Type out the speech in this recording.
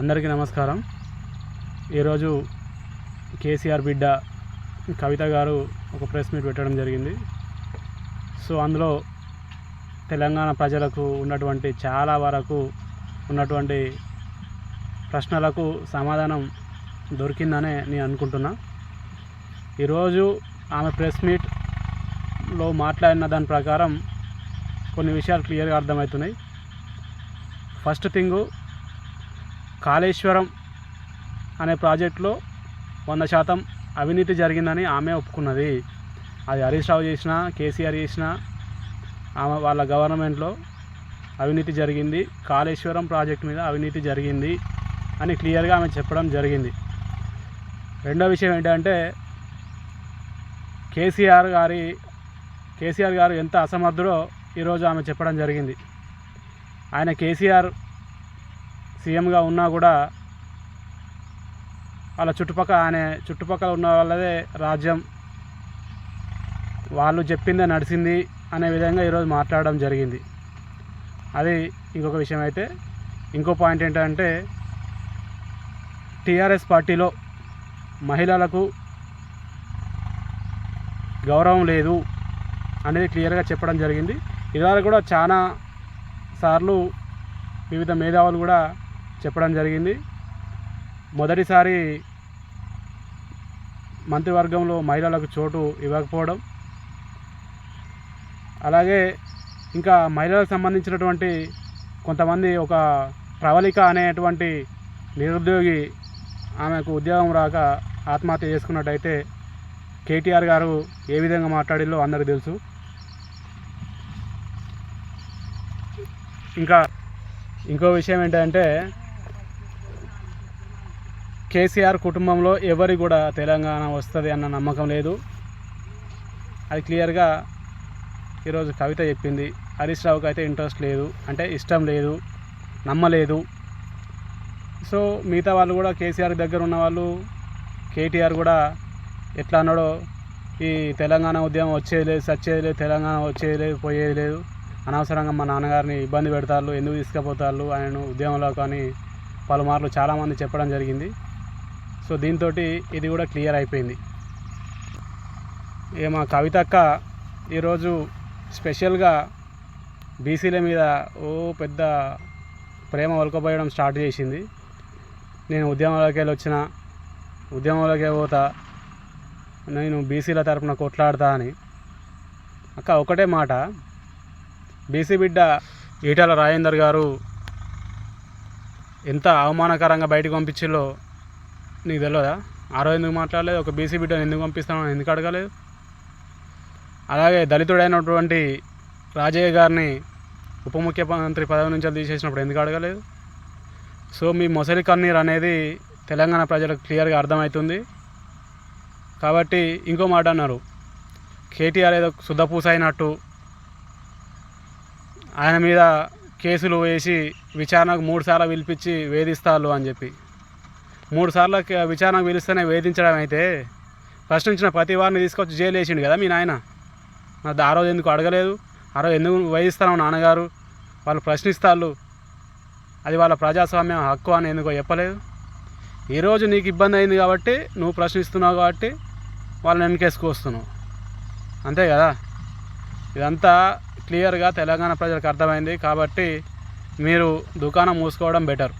అందరికీ నమస్కారం. ఈరోజు కేసీఆర్ బిడ్డ కవిత గారు ఒక ప్రెస్ మీట్ పెట్టడం జరిగింది. సో అందులో తెలంగాణ ప్రజలకు ఉన్నటువంటి చాలా వరకు ఉన్నటువంటి ప్రశ్నలకు సమాధానం దొరికిందనే నేను అనుకుంటున్నా. ఈరోజు ఆమె ప్రెస్ మీట్లో మాట్లాడిన దాని ప్రకారం కొన్ని విషయాలు క్లియర్గా అర్థమవుతున్నాయి. ఫస్ట్ థింగు కాళేశ్వరం అనే ప్రాజెక్టులో వంద శాతం అవినీతి జరిగిందని ఆమె ఒప్పుకున్నది. అది హరీష్ రావు చేసిన కేసీఆర్ చేసిన ఆమె వాళ్ళ గవర్నమెంట్లో అవినీతి జరిగింది. కాళేశ్వరం ప్రాజెక్ట్ మీద అవినీతి జరిగింది అని క్లియర్గా ఆమె చెప్పడం జరిగింది. రెండో విషయం ఏంటంటే కేసీఆర్ గారి కేసీఆర్ గారు ఎంత అసమర్థుడో ఈరోజు ఆమె చెప్పడం జరిగింది. ఆయన కేసీఆర్ సీఎంగా ఉన్నా కూడా వాళ్ళ చుట్టుపక్కల ఆయన చుట్టుపక్కల ఉన్న వాళ్ళదే రాజ్యం. వాళ్ళు చెప్పిందే నడిచింది అనే విధంగా ఈరోజు మాట్లాడడం జరిగింది. అది ఇంకొక విషయం అయితే. ఇంకో పాయింట్ ఏంటంటే టీఆర్ఎస్ పార్టీలో మహిళలకు గౌరవం లేదు అనేది క్లియర్గా చెప్పడం జరిగింది. ఇవాళ కూడా చాలా సార్లు వివిధ మేధావులు కూడా చెప్పడం జరిగింది. మొదటిసారి మంత్రివర్గంలో మహిళలకు చోటు ఇవ్వకపోవడం. అలాగే ఇంకా మహిళలకు సంబంధించినటువంటి కొంతమంది ఒక ప్రవళిక అనేటువంటి నిరుద్యోగి ఆమెకు ఉద్యోగం రాక ఆత్మహత్య చేసుకున్నట్టయితే కేటీఆర్ గారు ఏ విధంగా మాట్లాడిల్లో అందరికీ తెలుసు. ఇంకా ఇంకో విషయం ఏంటంటే కేసీఆర్ కుటుంబంలో ఎవరి కూడా తెలంగాణ వస్తుంది అన్న నమ్మకం లేదు. అది క్లియర్గా ఈరోజు కవిత చెప్పింది. హరీష్ రావుకి అయితే ఇంట్రెస్ట్ లేదు అంటే ఇష్టం లేదు నమ్మలేదు. సో మిగతా వాళ్ళు కూడా కేసీఆర్ దగ్గర ఉన్న వాళ్ళు కేటీఆర్ కూడా ఎట్లా అన్నాడో ఈ తెలంగాణ ఉద్యమం వచ్చేది లేదు సచ్చేది లేదు తెలంగాణ వచ్చేది లేదు పోయేది లేదు. అనవసరంగా మా నాన్నగారిని ఇబ్బంది పెడతారు ఎందుకు తీసుకుపోతారు ఆయన ఉద్యమంలో కానీ పలుమార్లు చాలామంది చెప్పడం జరిగింది. సో దీంతో ఇది కూడా క్లియర్ అయిపోయింది. ఇక మా కవితక్క ఈరోజు స్పెషల్గా బీసీల మీద ఓ పెద్ద ప్రేమ ఒలకపోయడం స్టార్ట్ చేసింది. నేను ఉద్యమంలోకి వెళ్ళి వచ్చిన ఉద్యమంలోకి పోతా నేను బీసీల తరపున కొట్లాడతా అని. అక్క ఒకటే మాట. బీసీ బిడ్డ ఈటల రాజేందర్ గారు ఎంత అవమానకరంగా బయటకు పంపించిలో నీకు తెలియదా ఆ రోజు ఎందుకు మాట్లాడలేదు? ఒక బీసీ బిడ్డను ఎందుకు పంపిస్తానో ఎందుకు అడగలేదు? అలాగే దళితుడైనటువంటి రాజయ్య గారిని ఉప ముఖ్యమంత్రి పదవి నుంచి తీసేసినప్పుడు ఎందుకు అడగలేదు? సో మీ మొసలి కన్నీరు అనేది తెలంగాణ ప్రజలకు క్లియర్గా అర్థమవుతుంది. కాబట్టి ఇంకో మాట అన్నారు. కేటీఆర్ ఏదో శుద్ధపూస అయినట్టు ఆయన మీద కేసులు వేసి విచారణకు మూడుసార్లు పిలిపించి వేధిస్తారు అని చెప్పి. మూడు సార్లు విచారణకు పిలిస్తేనే వేధించడం అయితే. ప్రశ్నించిన ప్రతి వారిని తీసుకొచ్చి జైలు వేసిండు కదా మీ నాయన. నా ఆ రోజు ఎందుకు అడగలేదు? ఆ రోజు ఎందుకు వేధిస్తాను నాన్నగారు? వాళ్ళు ప్రశ్నిస్తారు అది వాళ్ళ ప్రజాస్వామ్యం హక్కు అని ఎందుకో చెప్పలేదు. ఈరోజు నీకు ఇబ్బంది అయింది కాబట్టి నువ్వు ప్రశ్నిస్తున్నావు కాబట్టి వాళ్ళని వెనకేసుకొస్తున్నావు అంతే కదా? ఇదంతా క్లియర్గా తెలంగాణ ప్రజలకు అర్థమైంది కాబట్టి మీరు దుకాణం మూసుకోవడం బెటర్.